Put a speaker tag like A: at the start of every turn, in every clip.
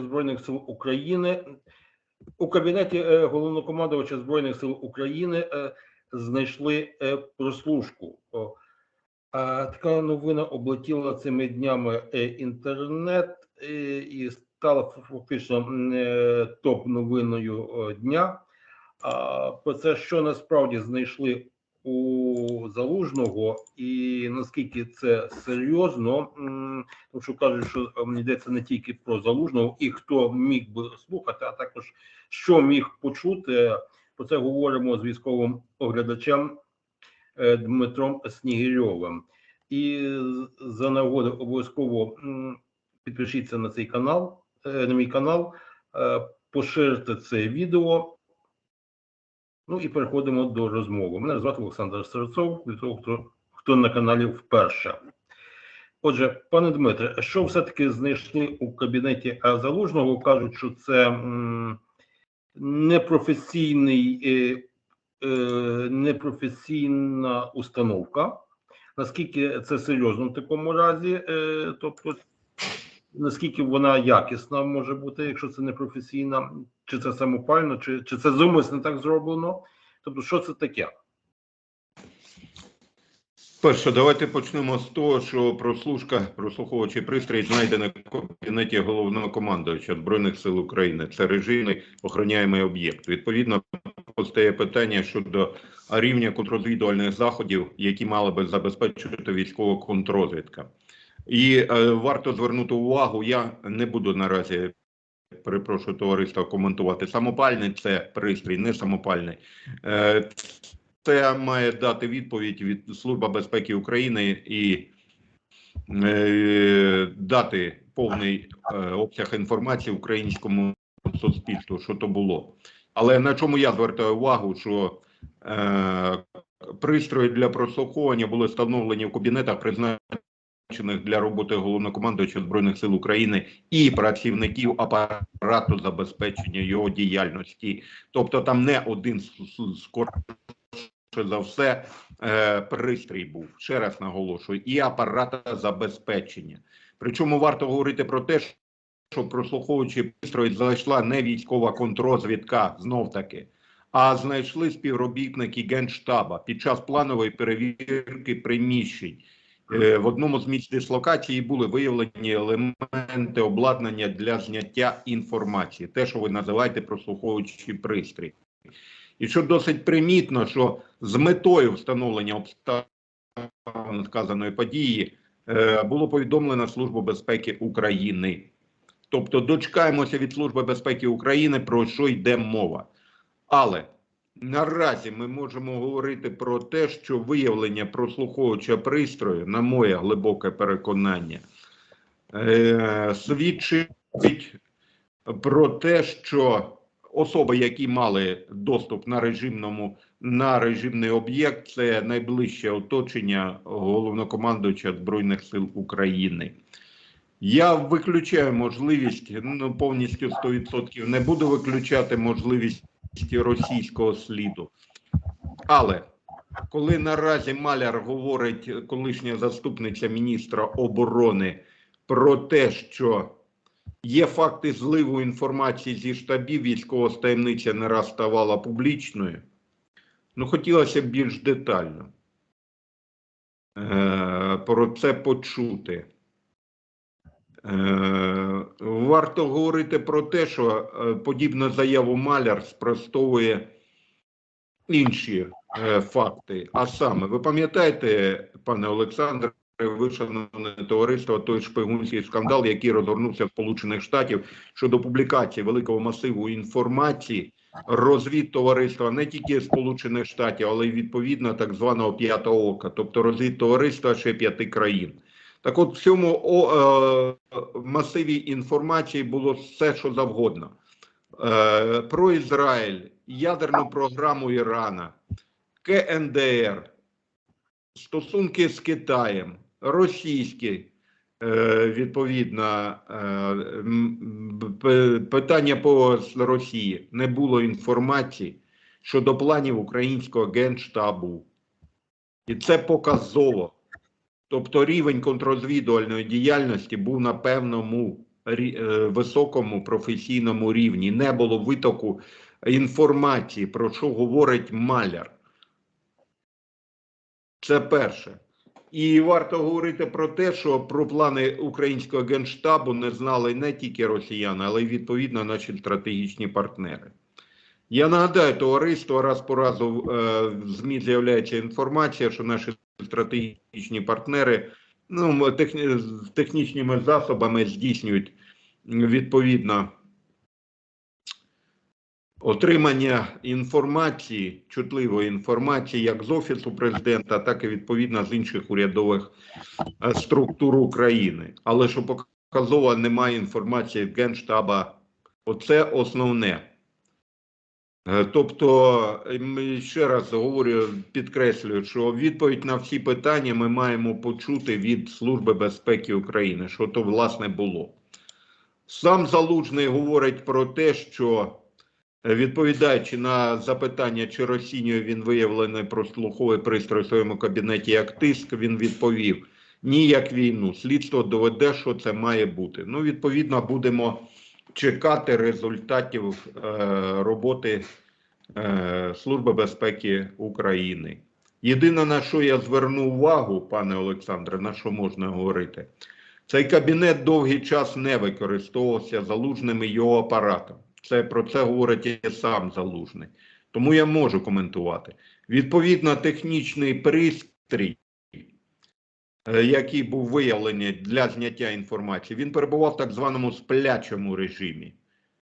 A: головнокомандувача Збройних сил України у кабінеті е, головнокомандувача Збройних сил України е, знайшли е, прослушку. Така новина облетіла цими днями інтернет і стала фактично топ-новиною е, дня. Про це, що насправді знайшли у залужного, і наскільки це серйозно, тому що кажуть, що йдеться не тільки про залужного, і хто міг би слухати, а також що міг почути. Про це говоримо з військовим оглядачем е, Дмитром Снігирьовим. І за нагоди обов'язково підпишіться на цей канал, е, на мій канал, е, поширте це відео. Ну і переходимо до розмови. Мене звати Олександр Серцов, для того, хто, хто на каналі вперше. Отже, пане Дмитре, що все-таки знайшли у кабінеті залужного? Кажуть, що це непрофесійний, е, е, непрофесійна установка. Наскільки це серйозно в такому разі? Е, тобто, наскільки вона якісна може бути, якщо це непрофесійна, чи це самопально, чи, чи це зумисно так зроблено? Тобто, що це таке?
B: Перше, давайте почнемо з того, що прослушка, прослуховувачі пристрій знайдений в кабінеті головного командувача Збройних сил України. Це режимний охороняємий об'єкт. Відповідно, постає питання щодо рівня контррозвідувальних заходів, які мали би забезпечувати військова контррозвідка. І е, варто звернути увагу, я не буду наразі. Перепрошую товариства коментувати. Самопальний це пристрій, не самопальний. Е, це має дати відповідь від Служба безпеки України і е, дати повний е, обсяг інформації українському суспільству, що то було. Але на чому я звертаю увагу, що пристрої для прослуховування були встановлені в кабінетах, призначених для роботи головнокомандуюча Збройних сил України і працівників апарату забезпечення його діяльності. Тобто там не один Швидше за все, е, пристрій був, ще раз наголошую, і апарата забезпечення. Причому варто говорити про те, що прослуховуючи пристрої зайшла не військова контрозвідка, знов таки, а знайшли співробітники Генштаба під час планової перевірки приміщень. Е, В одному з місць дислокації були виявлені елементи обладнання для зняття інформації, те, що ви називаєте прослуховуючий пристрій. І що досить примітно, що з метою встановлення обставин сказаної події е, було повідомлено Службу безпеки України. Тобто дочекаємося від Служби безпеки України про що йде мова. Але наразі ми можемо говорити про те, що виявлення прослуховувача пристрою, на моє глибоке переконання, е, свідчить про те, що особи, які мали доступ на режимному на режимний об'єкт, це найближче оточення головнокомандуюча Збройних сил України. Я виключаю можливість, ну повністю 100% не буду виключати можливість російського сліду. Але коли наразі Маляр говорить, колишня заступниця міністра оборони, про те, що Є факти зливу інформації зі штабів, військова таємниця не раз ставала публічною. Ну, хотілося б більш детально е, про це почути. Е, варто говорити про те, що е, подібну заяву Маляр спростовує інші е, факти. А саме, ви пам'ятаєте, пане Олександре, ви, шановне товариство, той шпигунський скандал, який розгорнувся в Сполучених Штатів щодо публікації великого масиву інформації розвідтовариства не тільки Сполучених Штатів, але й відповідно так званого п'ятого ока, тобто розвідтовариства ще п'яти країн. Так, от в цьому о, е, масиві інформації було все, що завгодно. Е, про Ізраїль, ядерну програму Ірана, КНДР, стосунки з Китаєм, російські, е, відповідно, е, питання по Росії. Не було інформації щодо планів українського генштабу. І це показово. Тобто рівень контррозвідувальної діяльності був на певному е, високому професійному рівні. Не було витоку інформації, про що говорить маляр. Це перше. І варто говорити про те, що про плани українського генштабу не знали не тільки росіяни, але й відповідно наші стратегічні партнери. Я нагадаю, товариство раз по разу е, в ЗМІ з'являється інформація, що наші стратегічні партнери ну, техні, з технічними засобами здійснюють відповідно отримання інформації, чутливої інформації, як з Офісу президента, так і відповідно з інших урядових е, структур України. Але що показово немає інформації Генштаба, оце основне. Е, Тобто, ще раз говорю, підкреслюю, що відповідь на всі питання ми маємо почути від Служби безпеки України, що то власне було. Сам Залужний говорить про те, що е, відповідаючи на запитання, чи розцінює він виявлений прослуховий пристрій у своєму кабінеті як тиск, він відповів: ні, як війну. Слідство доведе, що це має бути. Ну, відповідно, будемо чекати результатів е, роботи е, Служби безпеки України. Єдине, на що я зверну увагу, пане Олександре, на що можна говорити, цей кабінет довгий час не використовувався залужним його апаратом. Це про це говорить і сам залужний. Тому я можу коментувати. Відповідно, технічний пристрій, який був виявлений для зняття інформації, він перебував в так званому сплячому режимі.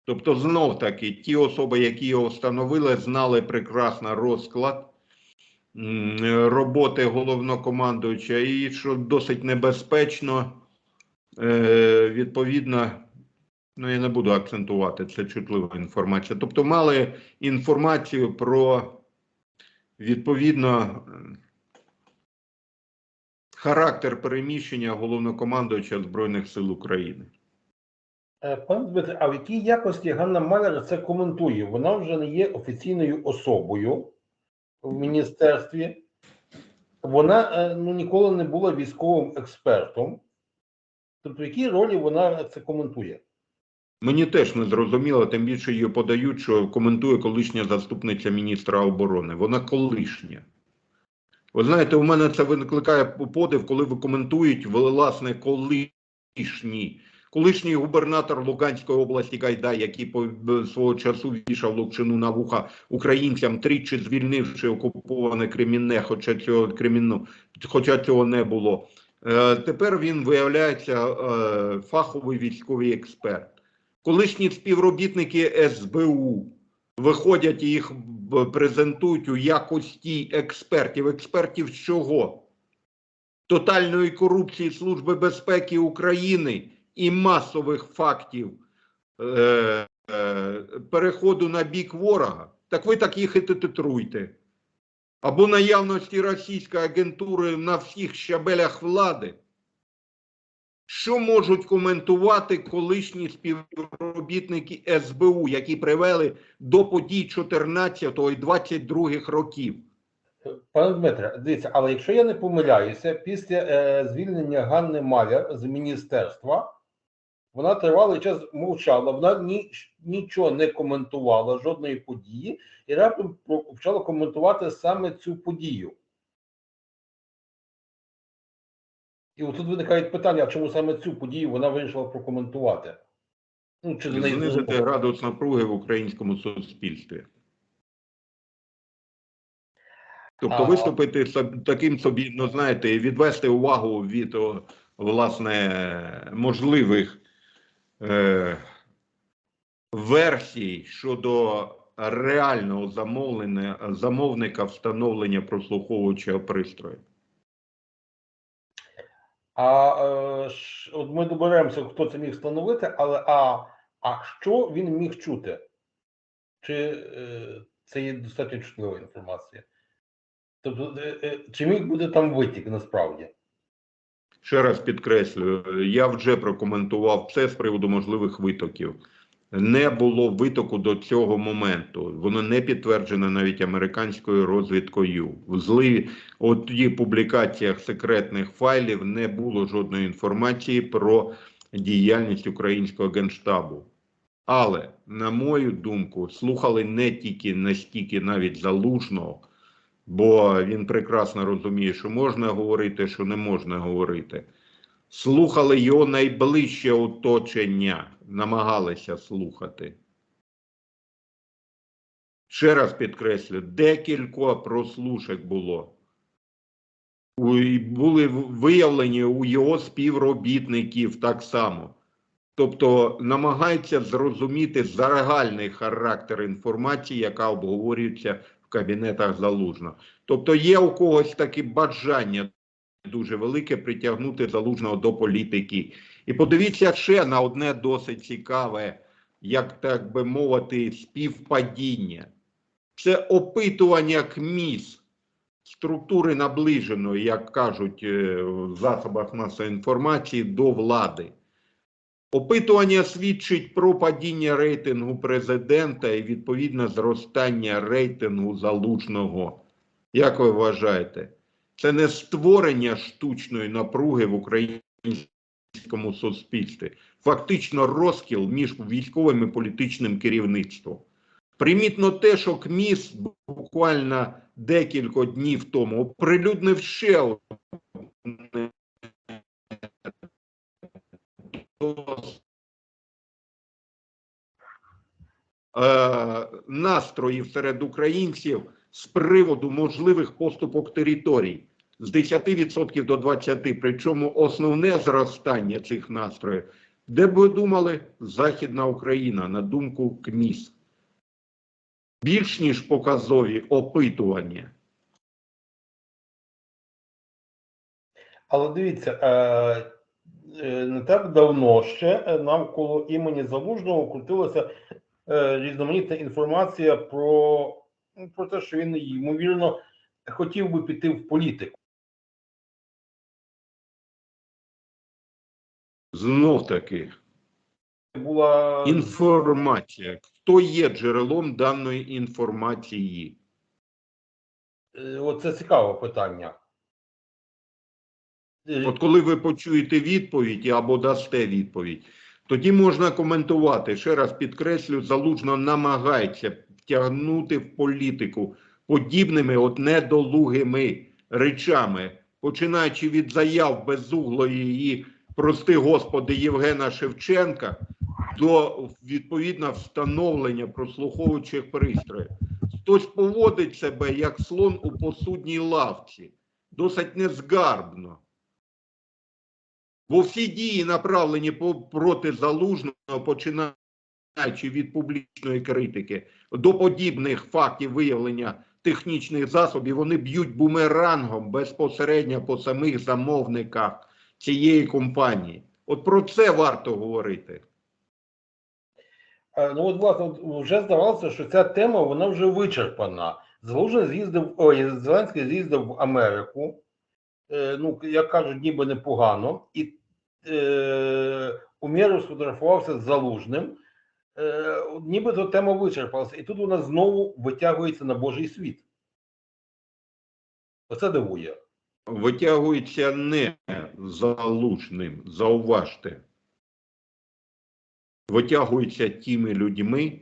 B: Тобто, знов таки, ті особи, які його встановили, знали прекрасно розклад роботи головнокомандуюча, і що досить небезпечно, е, відповідно, ну я не буду акцентувати, це чутлива інформація. Тобто, мали інформацію про відповідно. Характер переміщення головнокомандуюча Збройних сил України.
A: Е, Пане Дмитре, а в якій якості Ганна Маляр це коментує? Вона вже не є офіційною особою в міністерстві. Вона е, ну, ніколи не була військовим експертом. Тобто, в якій ролі вона це коментує?
B: Мені теж не зрозуміло, тим більше її подають, що коментує колишня заступниця міністра оборони. Вона колишня. Ви знаєте, у мене це викликає подив, коли ви коментують власне колишні. Колишній губернатор Луганської області Гайдай, який по свого часу вішав локчину на вуха українцям, тричі звільнивши окуповане Кремінне, хоча цього Кремінну, хоча цього не було. Е, тепер він виявляється е, фаховий військовий експерт. Колишні співробітники СБУ виходять і їх презентують у якості експертів. Експертів чого? Тотальної корупції Служби безпеки України і масових фактів е, е, переходу на бік ворога. Так ви так їх і титруйте. Або наявності російської агентури на всіх щабелях влади. Що можуть коментувати колишні співробітники СБУ, які привели до подій 14 і 22 років?
A: Пане Дмитре, дивіться, але якщо я не помиляюся, після е, звільнення Ганни Маляр з міністерства вона тривалий час мовчала, вона ні, нічого не коментувала, жодної події, і раптом почала коментувати саме цю подію. І отут виникають питання, чому саме цю подію вона вирішила прокоментувати? Ну, чи неї
B: Знизити градус напруги в українському суспільстві. Тобто
A: А-
B: виступити таким собі, ну знаєте, відвести увагу від о, власне можливих е, версій щодо реального замовлення, замовника встановлення прослуховуючого пристрою.
A: А е, от ми доберемося, хто це міг встановити, але а, а що він міг чути? Чи е, це є достатньо чутлива інформація? Тобто, е, чи міг бути там витік насправді?
B: Ще раз підкреслюю, я вже прокоментував це з приводу можливих витоків. Не було витоку до цього моменту. Воно не підтверджено навіть американською розвідкою. В зливі от тоді публікаціях секретних файлів не було жодної інформації про діяльність українського генштабу. Але, на мою думку, слухали не тільки настільки навіть залужного, бо він прекрасно розуміє, що можна говорити, що не можна говорити. Слухали його найближче оточення, намагалися слухати. Ще раз підкреслю, декілька прослушок було. Були виявлені у його співробітників так само. Тобто намагається зрозуміти загальний характер інформації, яка обговорюється в кабінетах залужного. Тобто є у когось таке бажання дуже велике притягнути залужного до політики. І подивіться ще на одне досить цікаве, як так би мовити, співпадіння. Це опитування КМІС структури наближеної, як кажуть е, в засобах масової інформації, до влади. Опитування свідчить про падіння рейтингу президента і відповідне зростання рейтингу залужного. Як ви вважаєте? Це не створення штучної напруги в українському суспільстві, фактично розкіл між військовим і політичним керівництвом. Примітно те, що КМІС буквально декілька днів тому оприлюднив ще одне. Е, настроїв серед українців з приводу можливих поступок територій з 10% до 20%, причому основне зростання цих настроїв, де б ви думали, Західна Україна, на думку КМІС. Більш ніж показові опитування.
A: Але дивіться, е, е, не так давно ще навколо імені Залужного крутилася е, різноманітна інформація про, ну, про те, що він ймовірно хотів би піти в політику.
B: Знов таки,
A: Була
B: інформація. Хто є джерелом даної інформації?
A: е, оце цікаве питання. Е,
B: От коли ви почуєте відповідь або дасте відповідь, тоді можна коментувати. Ще раз підкреслю, залужно намагається втягнути в політику подібними от недолугими речами, починаючи від заяв безуглої і прости господи Євгена Шевченка до відповідно встановлення прослуховуючих пристроїв. Хтось поводить себе як слон у посудній лавці, досить незгарбно. Бо всі дії направлені проти залужного, починаючи від публічної критики до подібних фактів виявлення технічних засобів, вони б'ють бумерангом безпосередньо по самих замовниках цієї компанії. От про це варто говорити.
A: Е, Ну, от, власне, вже здавалося, що ця тема вона вже вичерпана. Залужний з'їздив, ой, Зеленський з'їздив в Америку. Е, ну, як кажуть, ніби непогано, і е, у міру сфотографувався з залужним. Е, нібито тема вичерпалася, і тут вона знову витягується на Божий світ. Оце дивує.
B: Витягується не залужним, зауважте. Витягується тими людьми,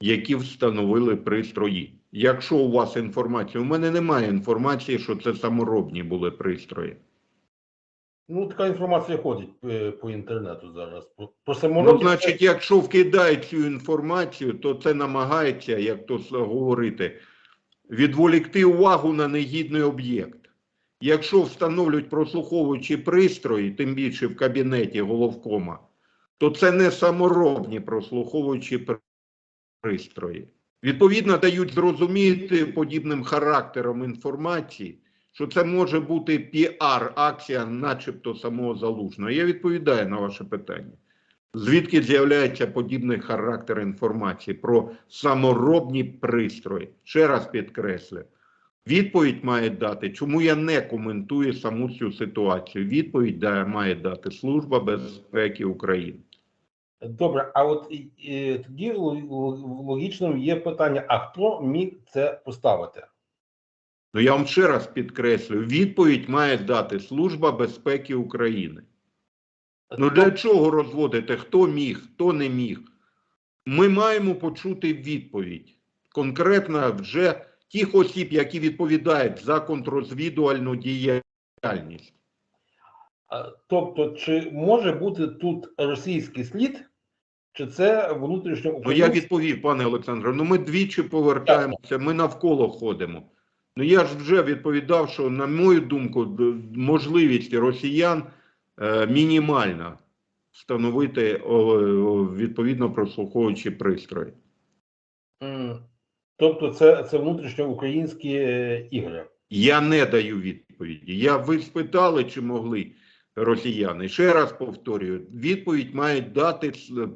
B: які встановили пристрої. Якщо у вас інформація, у мене немає інформації, що це саморобні були пристрої.
A: Ну, така інформація ходить е, по інтернету зараз. Про, про
B: Ну, значить, якщо вкидають цю інформацію, то це намагається, як то говорити, відволікти увагу на негідний об'єкт. Якщо встановлюють прослуховуючі пристрої, тим більше в кабінеті головкома, то це не саморобні прослуховуючі пристрої. Відповідно, дають зрозуміти подібним характером інформації, що це може бути піар-акція, начебто самого залужного. Я відповідаю на ваше питання. Звідки з'являється подібний характер інформації про саморобні пристрої? Ще раз підкреслю. Відповідь має дати, чому я не коментую саму цю ситуацію. Відповідь має дати Служба безпеки України.
A: Добре, а от і- і тоді логічним є питання: а хто міг це поставити?
B: Ну я вам ще раз підкреслю: відповідь має дати Служба безпеки України. Ну для чого розводити? Хто міг, хто не міг? Ми маємо почути відповідь. Конкретно вже тих осіб, які відповідають за контррозвідувальну діяльність.
A: Тобто, чи може бути тут російський слід, чи це внутрішньо
B: Ну я відповів, пане Олександре. Ну ми двічі повертаємося, ми навколо ходимо. Ну я ж вже відповідав, що, на мою думку, можливість росіян е, мінімальна встановити о, о, відповідно прослуховуючі пристрої.
A: Тобто, це, це внутрішньоукраїнські е, ігри.
B: Я не даю відповіді. Я ви спитали, чи могли росіяни. Ще раз повторюю: відповідь мають дати с-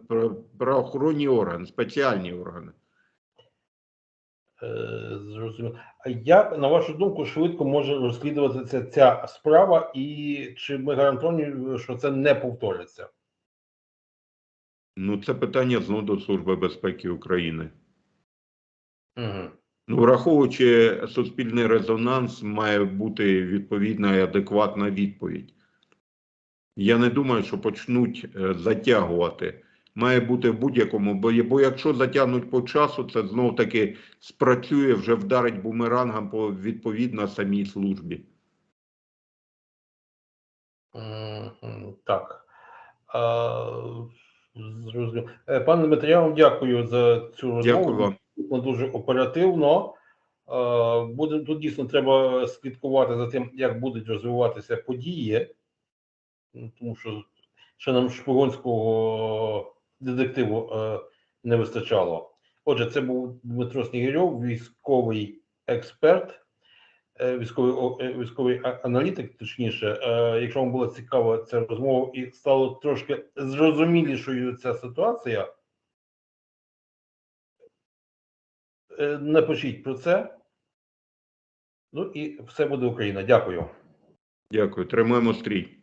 B: правоохоронні органи, спеціальні органи.
A: Е, Зрозуміло. А як, на вашу думку, швидко може розслідуватися ця справа, і чи ми гарантовані, що це не повториться?
B: Ну, це питання знову до Служби безпеки України.
A: Угу.
B: Ну, враховуючи суспільний резонанс, має бути відповідна і адекватна відповідь. Я не думаю, що почнуть е, затягувати. Має бути в будь-якому, бо, бо якщо затягнуть по часу, це знов таки спрацює, вже вдарить бумерангом по відповідно самій службі.
A: Так. Зрозуміло. Е, Пане Дмитре, я вам дякую за цю розмову.
B: Дякую вам.
A: Дуже оперативно. А, Буде тут дійсно треба слідкувати за тим, як будуть розвиватися події, Ну, тому що ще нам шпигунського детективу е, не вистачало. Отже, це був Дмитро Снігирьов, військовий експерт, е, військовий, е, військовий аналітик, точніше. Е, Якщо вам була цікава ця розмова і стало трошки зрозумілішою ця ситуація, напишіть про це. Ну і все буде Україна. Дякую.
B: Дякую. Тримаємо стрій.